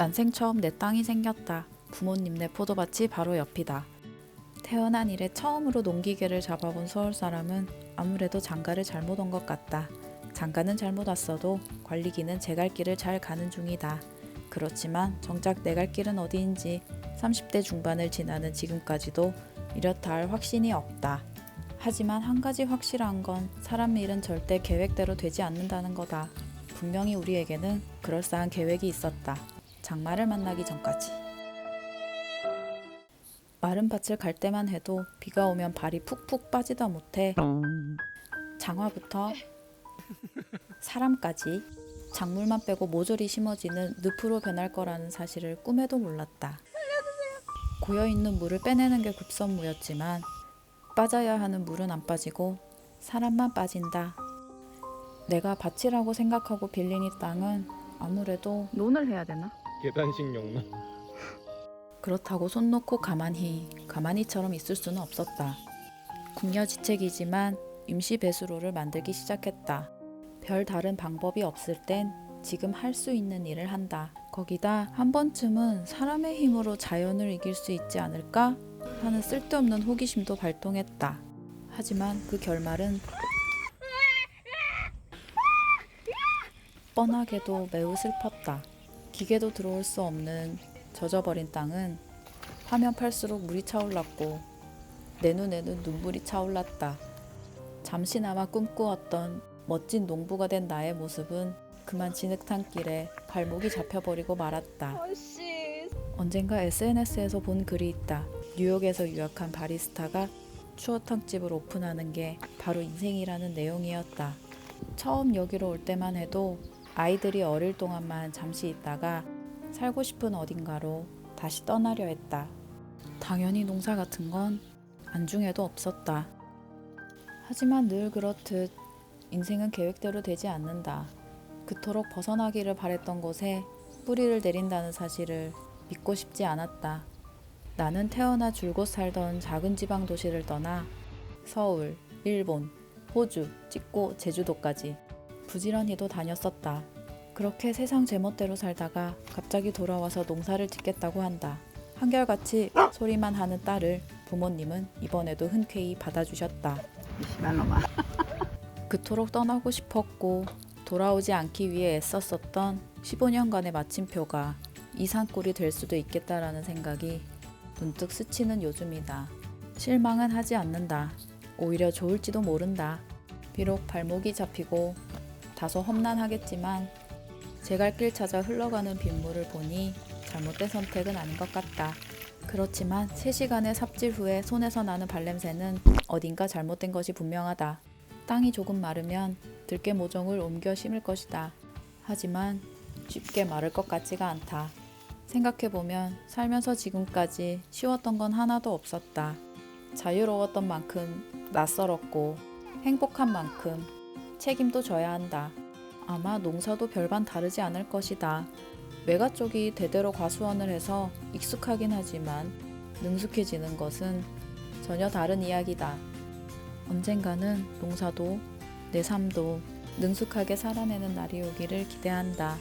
난생 처음 내 땅이 생겼다. 부모님네 포도밭이 바로 옆이다. 태어난 이래 처음으로 농기계를 잡아본 서울 사람은 아무래도 장가를 잘못 온 것 같다. 장가는 잘못 왔어도 관리기는 제 갈 길을 잘 가는 중이다. 그렇지만 정작 내 갈 길은 어디인지 30대 중반을 지나는 지금까지도 이렇다 할 확신이 없다. 하지만 한 가지 확실한 건 사람 일은 절대 계획대로 되지 않는다는 거다. 분명히 우리에게는 그럴싸한 계획이 있었다. 장마를 만나기 전까지. 마른 밭을 갈 때만 해도 비가 오면 발이 푹푹 빠지다 못해 장화부터 사람까지 작물만 빼고 모조리 심어지는 늪으로 변할 거라는 사실을 꿈에도 몰랐다. 고여 있는 물을 빼내는 게 급선무였지만 빠져야 하는 물은 안 빠지고 사람만 빠진다. 내가 밭이라고 생각하고 빌린 이 땅은 아무래도 논을 해야 되나? 계단식 용나 그렇다고 손 놓고 가만히 가만히처럼 있을 수는 없었다. 궁여지책이지만 임시 배수로를 만들기 시작했다. 별 다른 방법이 없을 땐 지금 할 수 있는 일을 한다. 거기다 한 번쯤은 사람의 힘으로 자연을 이길 수 있지 않을까 하는 쓸데없는 호기심도 발동했다. 하지만 그 결말은 뻔하게도 매우 슬펐다. 기계도 들어올 수 없는 젖어버린 땅은 파면 팔수록 물이 차올랐고 내 눈에는 눈물이 차올랐다. 잠시나마 꿈꾸었던 멋진 농부가 된 나의 모습은 그만 진흙탕 길에 발목이 잡혀버리고 말았다. 언젠가 SNS에서 본 글이 있다. 뉴욕에서 유학한 바리스타가 추어탕집을 오픈하는 게 바로 인생이라는 내용이었다. 처음 여기로 올 때만 해도 아이들이 어릴 동안만 잠시 있다가 살고 싶은 어딘가로 다시 떠나려 했다. 당연히 농사 같은 건 안중에도 없었다. 하지만 늘 그렇듯 인생은 계획대로 되지 않는다. 그토록 벗어나기를 바랬던 곳에 뿌리를 내린다는 사실을 믿고 싶지 않았다. 나는 태어나 줄곧 살던 작은 지방 도시를 떠나 서울, 일본, 호주, 찍고 제주도까지 부지런히도 다녔었다. 그렇게 세상 제멋대로 살다가 갑자기 돌아와서 농사를 짓겠다고 한다. 한결같이 소리만 하는 딸을 부모님은 이번에도 흔쾌히 받아주셨다. 난 놈아. 그토록 떠나고 싶었고 돌아오지 않기 위해 애썼었던 15년간의 마침표가 이 산꼴이 될 수도 있겠다라는 생각이 문득 스치는 요즘이다. 실망은 하지 않는다. 오히려 좋을지도 모른다. 비록 발목이 잡히고 다소 험난하겠지만 제 갈 길 찾아 흘러가는 빗물을 보니 잘못된 선택은 아닌 것 같다. 그렇지만 3시간의 삽질 후에 손에서 나는 발냄새는 어딘가 잘못된 것이 분명하다. 땅이 조금 마르면 들깨 모종을 옮겨 심을 것이다. 하지만 쉽게 마를 것 같지가 않다. 생각해보면 살면서 지금까지 쉬웠던 건 하나도 없었다. 자유로웠던 만큼 낯설었고 행복한 만큼 책임도 져야 한다. 아마 농사도 별반 다르지 않을 것이다. 외가 쪽이 대대로 과수원을 해서 익숙하긴 하지만 능숙해지는 것은 전혀 다른 이야기다. 언젠가는 농사도 내 삶도 능숙하게 살아내는 날이 오기를 기대한다.